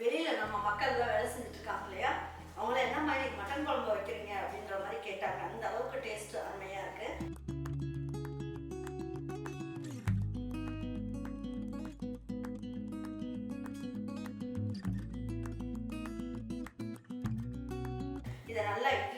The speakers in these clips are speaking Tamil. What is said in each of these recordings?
வெளியில நம்ம மக்கள்லாம் வேலை செஞ்சுட்டு இருக்காங்க இல்லையா? அவங்கள என்ன மாதிரி மட்டன் குழம்பு வைக்கிறீங்க அப்படின்ற மாதிரி கேட்டாங்க. அந்த அளவுக்கு டேஸ்ட் அருமையா இருக்கு. இதை நல்லா இட்லி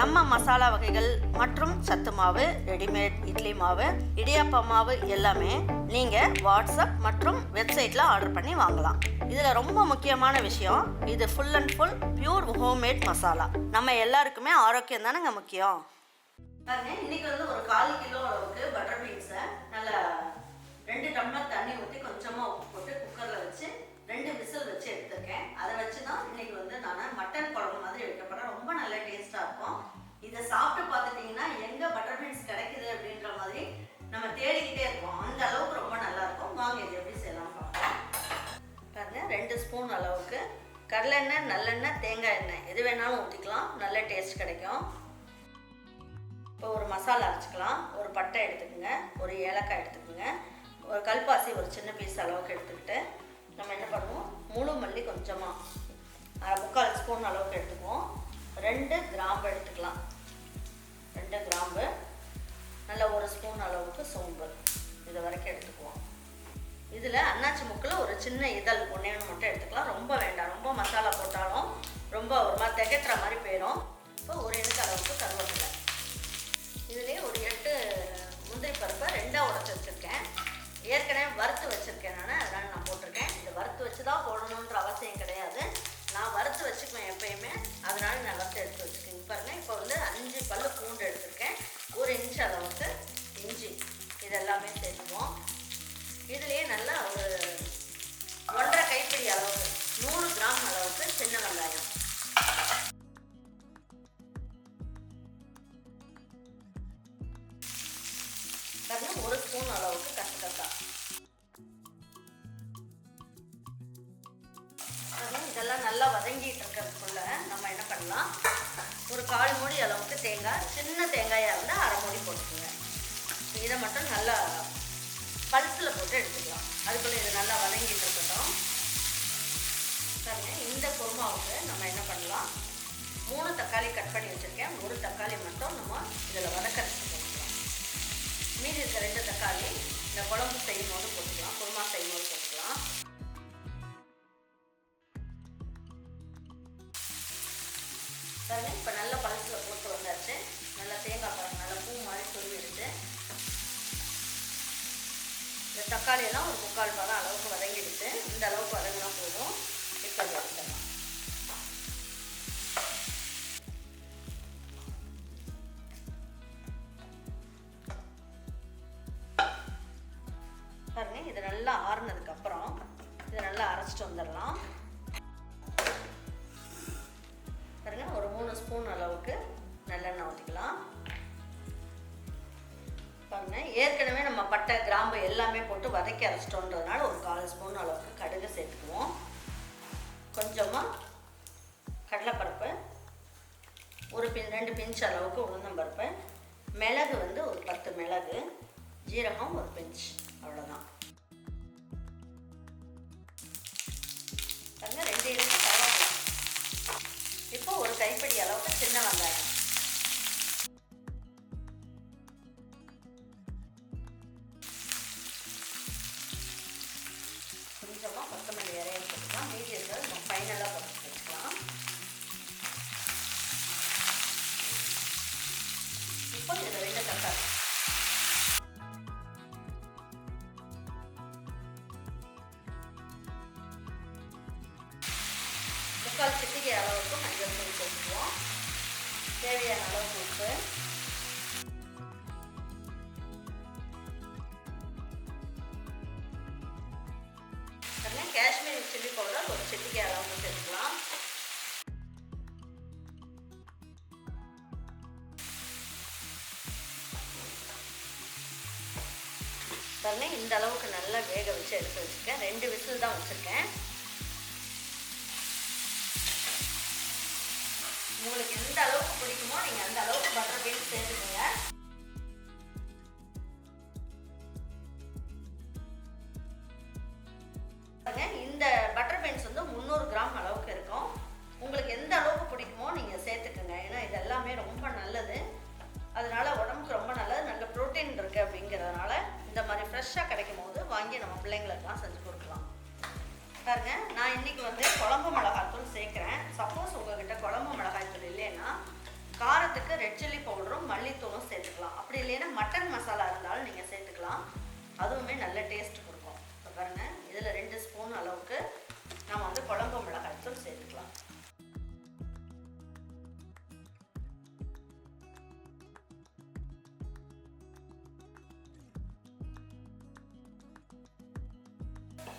நம்ம மசாலா வகைகள் மற்றும் சத்து மாவு ரெடிமேட் இட்லி மாவு இடியாப்ப மாவு எல்லாமே நீங்கள் வாட்ஸ்அப் மற்றும் வெப்சைட்டில் ஆர்டர் பண்ணி வாங்கலாம். இதில் ரொம்ப முக்கியமான விஷயம் இது full and full pure homemade masala நம்ம எல்லாருக்குமே ஆரோக்கியம் தானேங்க முக்கியம். பாருங்க இன்னைக்கு வந்து ஒரு கால் கிலோ அளவுக்கு பட்டர் பீன்ஸை நல்லா ரெண்டு டம்ளர் தண்ணி ஊற்றி கொஞ்சமாக உப்பு போட்டு குக்கரில் வச்சு ரெண்டு விசில் வச்சு எடுத்திருக்கேன். அதை வச்சு தான் இன்னைக்கு வந்து நான் மட்டன் குழம்பு மாதிரி வைக்க போகிறேன் ரொம்ப நல்ல டேஸ்ட்டாக இருக்கும். இதை சாப்பிட்டு பார்த்துட்டிங்கன்னா எங்கே பட்டர் பீன்ஸ் கிடைக்குது அப்படின்ற மாதிரி நம்ம தேடிக்கிட்டே இருக்கோம். அந்த அளவுக்கு ரொம்ப நல்லா இருக்கும். வாங்க இது எப்படி செய்யலாம் பாருங்க ரெண்டு ஸ்பூன் அளவுக்கு கடலெண்ணெய் நல்லெண்ணெய் தேங்காய் எண்ணெய். எது வேணாலும் ஊற்றிக்கலாம் நல்ல டேஸ்ட் கிடைக்கும். இப்போ ஒரு மசாலா அரைச்சிக்கலாம். ஒரு பட்டை எடுத்துக்கோங்க. ஒரு ஏலக்காய் எடுத்துக்கோங்க. ஒரு கல்பாசி ஒரு சின்ன பீஸ் அளவுக்கு எடுத்துக்கிட்டு நம்ம என்ன பண்ணுவோம்? முழு மல்லி கொஞ்சமாக முக்கால் ஸ்பூன் அளவுக்கு எடுத்துக்குவோம். ரெண்டு கிராம்பு எடுத்துக்கலாம். ரெண்டு கிராம்பு நல்ல ஒரு ஸ்பூன் அளவுக்கு சோம்பு. இது வரைக்கும் எடுத்துக்குவோம். இதில் அன்னாச்சி முக்கில் ஒரு சின்ன இதழ் ஒன்றே ஒன்று மட்டும் எடுத்துக்கலாம். ரொம்ப வேண்டாம். ரொம்ப மசாலா போட்டாலும் ரொம்ப ஒரு மாதிரி திகட்டுற மாதிரி போயிடும் இப்போ ஒரு போட்டுக்கலாம். ஒரு கால் மூடி அளவுக்கு தேங்காய் சின்ன தேங்காயாக இருந்தால் அரை மூடி போட்டுக்கோங்க. இதை மட்டும் நல்லா பல்ஸில் போட்டு எடுத்துக்கலாம். அதுக்குள்ளே இது நல்லா வதங்கிட்டு இருக்கட்டும். பாருங்க இந்த குருமாவுக்கு நம்ம என்ன பண்ணலாம்? மூணு தக்காளி கட் பண்ணி வச்சுருக்கேன். ஒரு தக்காளி மட்டும் நம்ம இதில் வதக்கிறதுக்கு போட்டுக்கலாம். மீதி இருக்க ரெண்டு தக்காளி இந்த குழம்பு செய்யும் போது போட்டுக்கலாம். குருமா செய்யும் போது போட்டுக்கலாம். பாருங்க இப்போ நல்ல பழசில் போட்டு வந்தாச்சு. நல்லா தேங்காய் பழம் நல்லா பூ மாதிரி சொல்லிடுச்சு இந்த தக்காளி எல்லாம் ஒரு முக்கால் பழம் அளவுக்கு வதங்கிடுச்சு. இந்த அளவுக்கு வதங்கினா போதும். இப்போ அதை பாருங்க இது நல்லா ஆறுனதுக்கப்புறம் இதை நல்லா அரைச்சிட்டு வந்துடலாம். பாருங்க ஒரு மூணு ஸ்பூன் அளவுக்கு நல்லெண்ணெய் ஊற்றிக்கலாம் பாருங்க ஏற்கனவே நம்ம பட்டை கிராம்பு எல்லாமே போட்டு வதக்கி அரைச்சிட்டோன்றதுனால ஒரு கால் ஸ்பூன் அளவுக்கு கடுகு சேர்த்துக்குவோம். கொஞ்சமாக கடலைப்பருப்பு ஒரு பின் ரெண்டு பிஞ்ச் அளவுக்கு உளுந்தம்பருப்பு மிளகு வந்து ஒரு பத்து மிளகு ஜீரகம் ஒரு பிஞ்ச் அவ்வளோதான் பாருங்க ரெண்டு சின்ன வெங்காயம் காஷ்மீரி சில்லி பவுடர் ஒரு சில்லிக்கு அளவுக்கு சேர்த்துக்கலாம். பாருங்க இந்த அளவுக்கு நல்லா வேக வச்சு எடுத்து வச்சுருக்கேன். ரெண்டு விசில் தான் வச்சுருக்கேன். ரெட் சில்லி பவுடரும் மல்லித்தூளும் சேர்த்துக்கலாம். அப்படி இல்லைன்னா மட்டன் மசாலா இருந்தாலும் நீங்கள் சேர்த்துக்கலாம். அதுவுமே நல்ல டேஸ்ட் கொடுக்கும். இப்போ பாருங்கள் இதில் ரெண்டு ஸ்பூன் அளவுக்கு நம்ம வந்து குழம்பு மிளகாய்த்தூள் சேர்த்துக்கலாம்.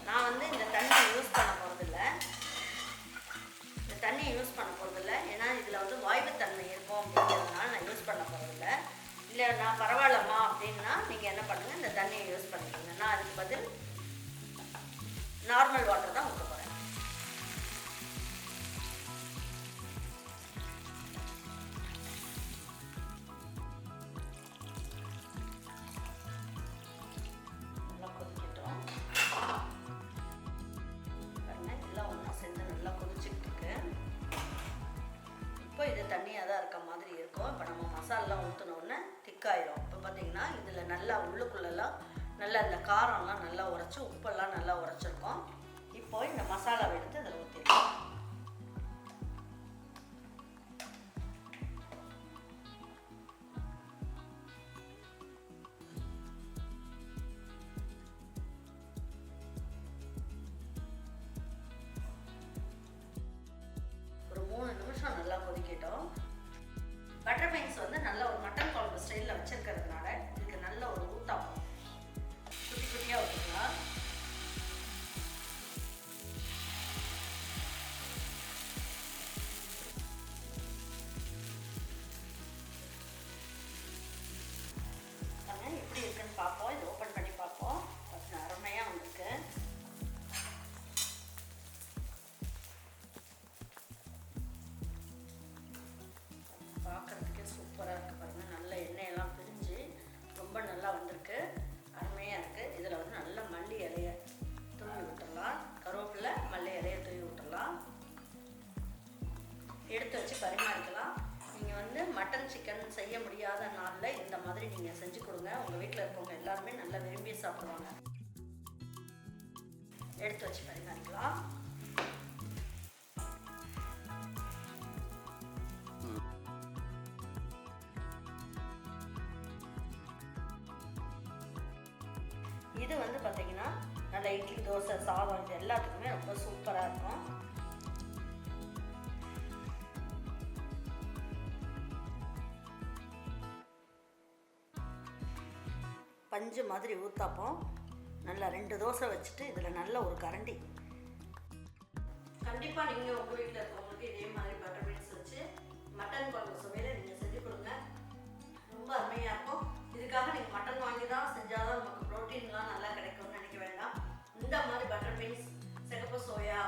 நான் வந்து இந்த தண்ணியை யூஸ் பண்ண போகிறதில்ல இந்த தண்ணியை யூஸ் பண்ண போகிறதில்ல ஏன்னா இதில் வந்து வாய்வு தன்மை அப்படிங்கிறதுனால நான் யூஸ் பண்ண போகிறதில்ல இல்லை நான் பரவாயில்லம்மா அப்படின்னா நீங்கள் என்ன பண்ணுங்கள் இந்த தண்ணியை யூஸ் பண்ணிக்கோங்க. நான் அதுக்கு பதில் நார்மல் வாட்டர் தான் ஊற்ற போகிறேன் நல்லா சேர்ந்து நல்லா இப்போ இது தண்ணியாக தான் இருக்க மாதிரி இருக்கும். இப்போ நம்ம மசாலாம் ஊற்றினோடனே திக்காயிரும் இப்போ பார்த்தீங்கன்னா இதில் நல்லா உள்ளுக்குள்ளெல்லாம் நல்லா இந்த காரம்லாம் நல்லா உரைச்சி உப்பெல்லாம் நல்லா உரைச்சிருக்கோம். இப்போ இந்த மசாலாவை எடுத்து அதில் எடுத்து வச்சு பரிமாறிக்கலாம். நீங்கள் வந்து மட்டன் சிக்கன் செய்ய முடியாத நாளில் இந்த மாதிரி நீங்கள் செஞ்சு கொடுங்க. உங்கள் வீட்டில் இருக்கவங்க எல்லாருமே நல்லா விரும்பி சாப்பிடுவாங்க. எடுத்து வச்சு பரிமாறிக்கலாம். இது வந்து பார்த்தீங்கன்னா நல்ல இட்லி தோசை சாதம் இது எல்லாத்துக்குமே ரொம்ப சூப்பராக இருக்கும். பஞ்சு மாதிரி ஊத்தாப்போம். நல்லா ரெண்டு தோசை வச்சுட்டு இதில் நல்ல ஒரு கரண்டி. கண்டிப்பாக நீங்கள் உங்கள் வீட்டில் இருக்கவங்களுக்கு இதே மாதிரி பட்டர் பீன்ஸ் வச்சு மட்டன் குழம்பு சுவையில் நீங்கள் செஞ்சு கொடுங்க. ரொம்ப அருமையாக இருக்கும். இதுக்காக நீங்கள் மட்டன் வாங்கி தான் செஞ்சால் தான் நமக்கு ப்ரோட்டீன்லாம் நல்லா கிடைக்கும்னு நினைக்க வேண்டாம். இந்த மாதிரி பட்டர் பீன்ஸ் சிகப்பு சோயா